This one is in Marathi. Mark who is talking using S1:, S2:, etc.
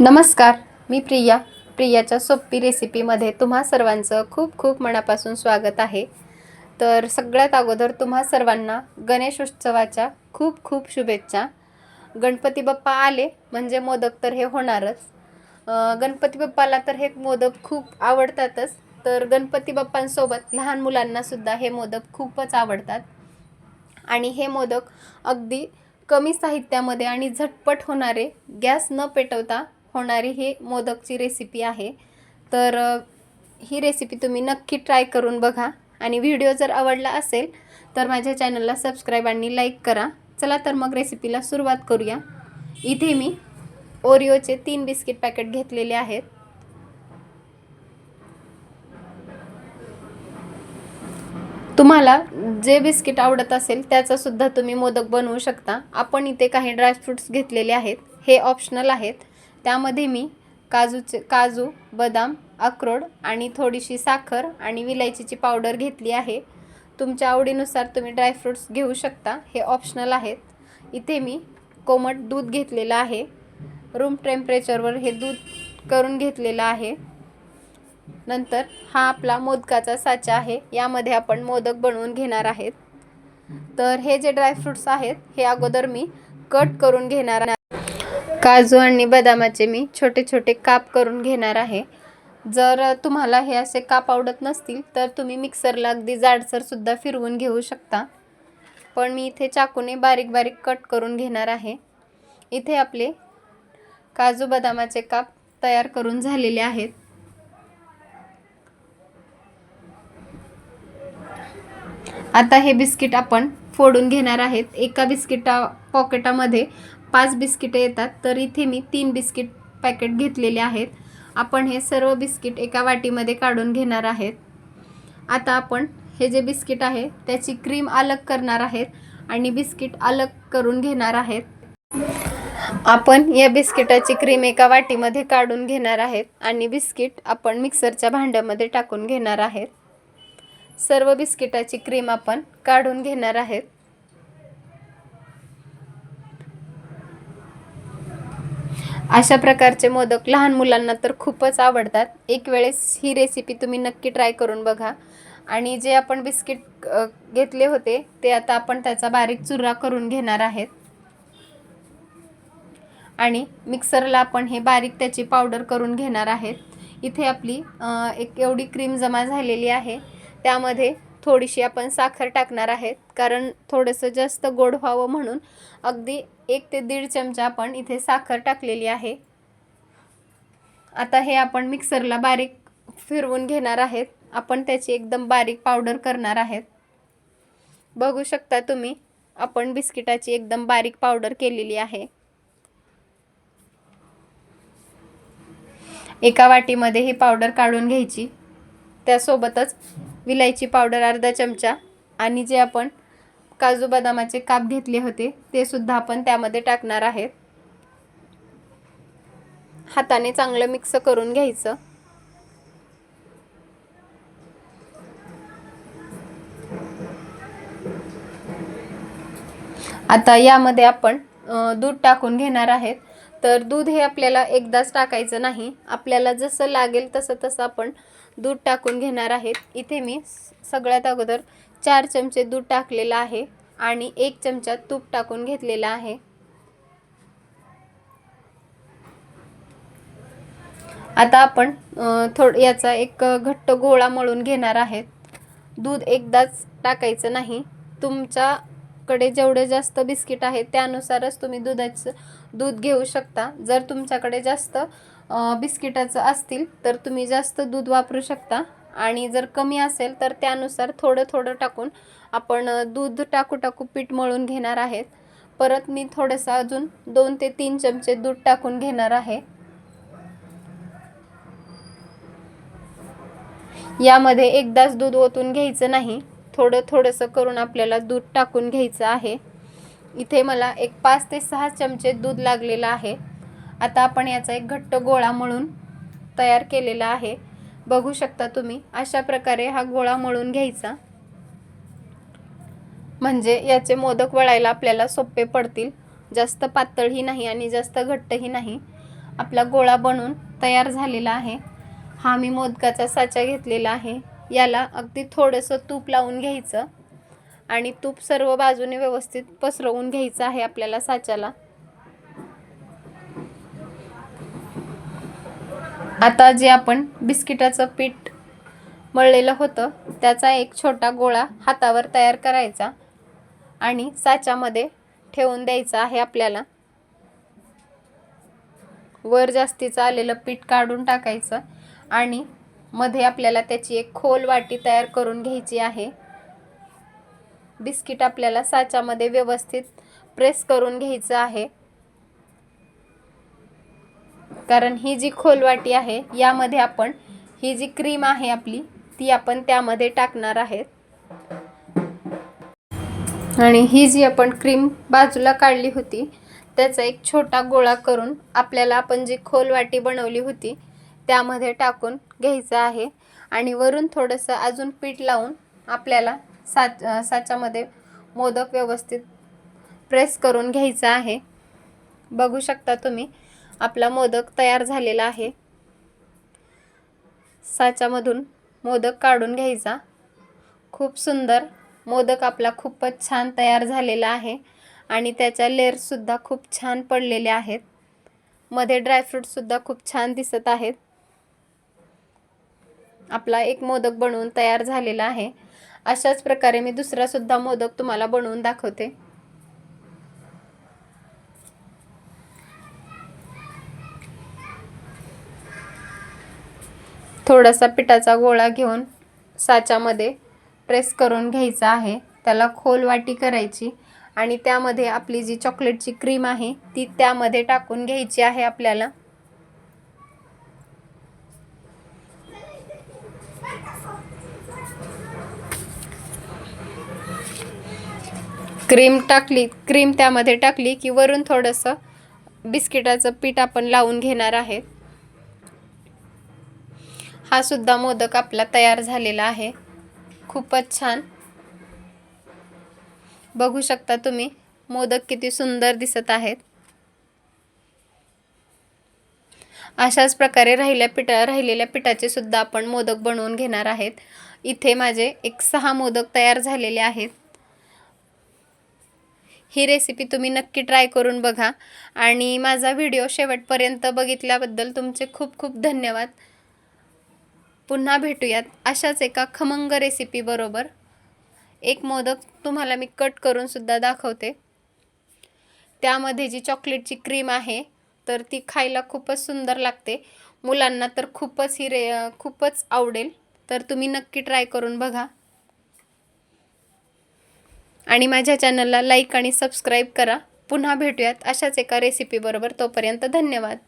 S1: नमस्कार मी प्रिया. प्रियाच्या सोपी रेसिपीमध्ये तुम्हा सर्वांचं खूप खूप मनापासून स्वागत आहे. तर सगळ्यात अगोदर तुम्हा सर्वांना गणेशोत्सवाच्या खूप खूप शुभेच्छा. गणपती बाप्पा आले म्हणजे मोदक तर हे होणारच. गणपती बाप्पाला तर हे मोदक खूप आवडतातच. तर गणपती बाप्पांसोबत लहान मुलांनासुद्धा हे मोदक खूपच आवडतात. आणि हे मोदक अगदी कमी साहित्यामध्ये आणि झटपट होणारे गॅस न पेटवता होणारी ही मोदकची रेसिपी आहे. तर ही रेसिपी तुम्ही नक्की ट्राय करून बघा. आणि व्हिडिओ जर आवडला असेल तर माझ्या चॅनलला सबस्क्राईब आणि लाईक करा. चला तर मग रेसिपीला सुरुवात करूया. इथे मी ओरिओचे तीन बिस्किट पॅकेट घेतलेले आहेत. तुम्हाला जे बिस्किट आवडत असेल त्याचासुद्धा तुम्ही मोदक बनवू शकता. आपण इथे काही ड्रायफ्रूट्स घेतलेले आहेत. हे ऑप्शनल आहेत. त्यामध्ये मी काजूचे काजू बदाम अक्रोड आणि थोडीशी साखर आणि विलायचीची पावडर घेतली आहे. तुमच्या आवडीनुसार तुम्ही ड्रायफ्रूट्स घेऊ शकता. हे ऑप्शनल आहेत. इथे मी कोमट दूध घेतलेलं आहे. रूम टेम्परेचरवर हे दूध करून घेतलेलं आहे. नंतर हा आपला मोदकाचा साचा आहे. यामध्ये आपण मोदक बनवून घेणार आहेत. तर हे जे ड्रायफ्रूट्स आहेत हे अगोदर मी कट करून घेणार काजू आणि बदामाचे मी छोटे छोटे काप करून घेणार आहे. जर तुम्हाला हे असे काप आवडत नसतील तर तुम्ही मिक्सरला अगदी जाडसरसुद्धा फिरवून घेऊ शकता. पण मी इथे चाकूने बारीक बारीक कट करून घेणार आहे. इथे आपले काजू बदामाचे काप तयार करून झालेले आहेत. आता हे बिस्किट आपण फोडून घेणार आहेत. एका बिस्किटा पॉकेटामध्ये पाच बिस्किटं येतात तर इथे मी तीन बिस्किट पॅकेट घेतलेले आहेत. आपण हे सर्व बिस्किट एका वाटीमध्ये काढून घेणार आहेत. आता आपण हे जे बिस्किट आहे त्याची क्रीम अलग करणार आहेत आणि बिस्किट अलग करून घेणार आहेत. आपण या बिस्किटाची क्रीम एका वाटीमध्ये काढून घेणार आहेत आणि बिस्किट आपण मिक्सरच्या भांड्यामध्ये टाकून घेणार आहेत. सर्व बिस्किटाची क्रीम आपण काढून घेणार आहेत. अशा प्रकारचे मोदक लहान मुलांना तर खूपच आवडतात. एक वेळेस ही रेसिपी तुम्ही नक्की ट्राय करून बघा. आणि जे आपण बिस्किट घेतले होते ते आता आपण त्याचा बारीक चुरा करून घेणार आहेत. आणि मिक्सरला आपण हे बारीक त्याची पावडर करून घेणार आहेत. इथे आपली एक एवढी क्रीम जमा झालेली आहे. त्यामध्ये थोडीशी आपण साखर टाकणार आहेत. कारण थोडंसं जास्त गोड व्हावं म्हणून अगदी एक ते दीड चमचा आपण इथे साखर टाकलेली आहे. आता हे आपण मिक्सरला बारीक फिरवून घेणार आहेत. आपण त्याची एकदम बारीक पावडर करणार आहेत. बघू शकता तुम्ही आपण बिस्किटाची एकदम बारीक पावडर केलेली आहे. एका वाटीमध्ये ही पावडर काढून घ्यायची. त्यासोबतच विलायची पावडर अर्धा चमचा आणि जे आपण काजू बदामाचे काप घेतले होते ते सुद्धा आपण त्यामध्ये टाकणार आहेत. हाताने चांगलं मिक्स करून घ्यायचं. आता यामध्ये आपण दूध टाकून घेणार आहेत. तर दूध हे आपल्याला एकदाच टाकायचं नाही. आपल्याला जसं लागेल तसं तसं आपण दूध टाकून घेणार आहेत. इथे मी सगळ्यात अगोदर चार चमचे दूध टाकलेलं आहे आणि एक चमचा तूप टाकून घेतलेला आहे. आता आपण थोड याचा एक घट्ट गोळा मळून घेणार आहेत. दूध एकदाच टाकायचं नाही. तुमच्याकडे जेवढे जास्त बिस्किट आहे त्यानुसारच तुम्ही दुधाचं दूध घेऊ शकता. जर तुमच्याकडे जास्त बिस्किटाचं असतील तर तुम्ही जास्त दूध वापरू शकता. आणि जर कमी असेल तर त्यानुसार थोडं थोडं टाकून आपण दूध टाकू टाकू पीठ मळून घेणार आहेत. परत मी थोडंसं अजून दोन ते तीन चमचे दूध टाकून घेणार आहे. यामध्ये एकदाच दूध ओतून घ्यायचं नाही. थोडं थोडंसं करून आपल्याला दूध टाकून घ्यायचं आहे. इथे मला एक पाच ते सहा चमचे दूध लागलेलं आहे. आता आपण याचा एक घट्ट गोळा मळून तयार केलेला आहे. बघू शकता तुम्ही अशा प्रकारे हा गोळा मळून घ्यायचा. म्हणजे याचे मोदक वळायला आपल्याला सोपे पडतील. जास्त पातळही नाही आणि जास्त घट्टही नाही. आपला गोळा बनवून तयार झालेला आहे. हा मी मोदकाचा साचा घेतलेला आहे. याला अगदी थोडंसं तूप लावून घ्यायचं आणि तूप सर्व बाजूने व्यवस्थित पसरवून घ्यायचं आहे आपल्याला साच्याला. आता जे आपण बिस्किटाचं पीठ मळलेलं होतं त्याचा एक छोटा गोळा हातावर तयार करायचा आणि साच्यामध्ये ठेवून द्यायचा आहे आपल्याला. वर जास्तीचं आलेलं पीठ काढून टाकायचं आणि मध्ये आपल्याला त्याची एक खोल वाटी तयार करून घ्यायची आहे. बिस्किट आपल्याला साच्यामध्ये व्यवस्थित प्रेस करून घ्यायचं आहे. कारण ही जी खोलवाटी आहे यामध्ये आपण ही जी क्रीम आहे आपली ती आपण त्यामध्ये टाकणार आहेत. आणि ही जी आपण क्रीम बाजूला काढली होती त्याचा एक छोटा गोळा करून आपल्याला आपण जी खोल वाटी बनवली होती त्यामध्ये टाकून घ्यायचं आहे. आणि वरून थोडंसं अजून पीठ लावून आपल्याला साच साच्यामध्ये मोदक व्यवस्थित प्रेस करून घ्यायचा आहे. बघू शकता तुम्ही आपला मोदक तयार झालेला आहे. साच्यामधून मोदक काढून घ्यायचा. खूप सुंदर मोदक आपला खूपच छान तयार झालेला आहे आणि त्याच्या लेअरसुद्धा खूप छान पडलेले आहेत. मध्ये ड्रायफ्रूटसुद्धा खूप छान दिसत आहेत. आपला एक मोदक बनवून तयार झालेला आहे. अशाच प्रकारे मी दुसरासुद्धा मोदक तुम्हाला बनवून दाखवते. थोडासा पिठाचा गोळा घेऊन साच्यामध्ये प्रेस करून घ्यायचा आहे. त्याला खोल वाटी करायची आणि त्यामध्ये आपली जी चॉकलेटची क्रीम आहे ती त्यामध्ये टाकून घ्यायची आहे आपल्याला. क्रीम टाकली क्रीम त्यामध्ये टाकली की वरून थोडंसं बिस्किटाचं पीठ आपण लावून घेणार आहेत हा सुद्धा मोदक आपला तयार झालेला आहे. खूपच छान. बघू शकता तुम्ही मोदक किती सुंदर दिसत आहेत. अशाच प्रकारे राहिल्या पिठा राहिलेल्या पिठाचे सुद्धा आपण मोदक बनवून घेणार आहेत. इथे माझे एक सहा मोदक तयार झालेले आहेत. ही रेसिपी तुम्ही नक्की ट्राय करून बघा. आणि माझा व्हिडिओ शेवटपर्यंत बघितल्याबद्दल तुमचे खूप खूप धन्यवाद. पुन्हा भेटूयात अशाच एका खमंग रेसिपीबरोबर एक मोदक तुम्हाला मी कट करूनसुद्धा दाखवते. त्यामध्ये जी चॉकलेटची क्रीम आहे तर ती खायला खूपच सुंदर लागते. मुलांना तर खूपच ही रे खूपच आवडेल. तर तुम्ही नक्की ट्राय करून बघा. आणि माझ्या चॅनलला लाईक आणि सबस्क्राईब करा. पुन्हा भेटूयात अशाच एका रेसिपीबरोबर तोपर्यंत धन्यवाद.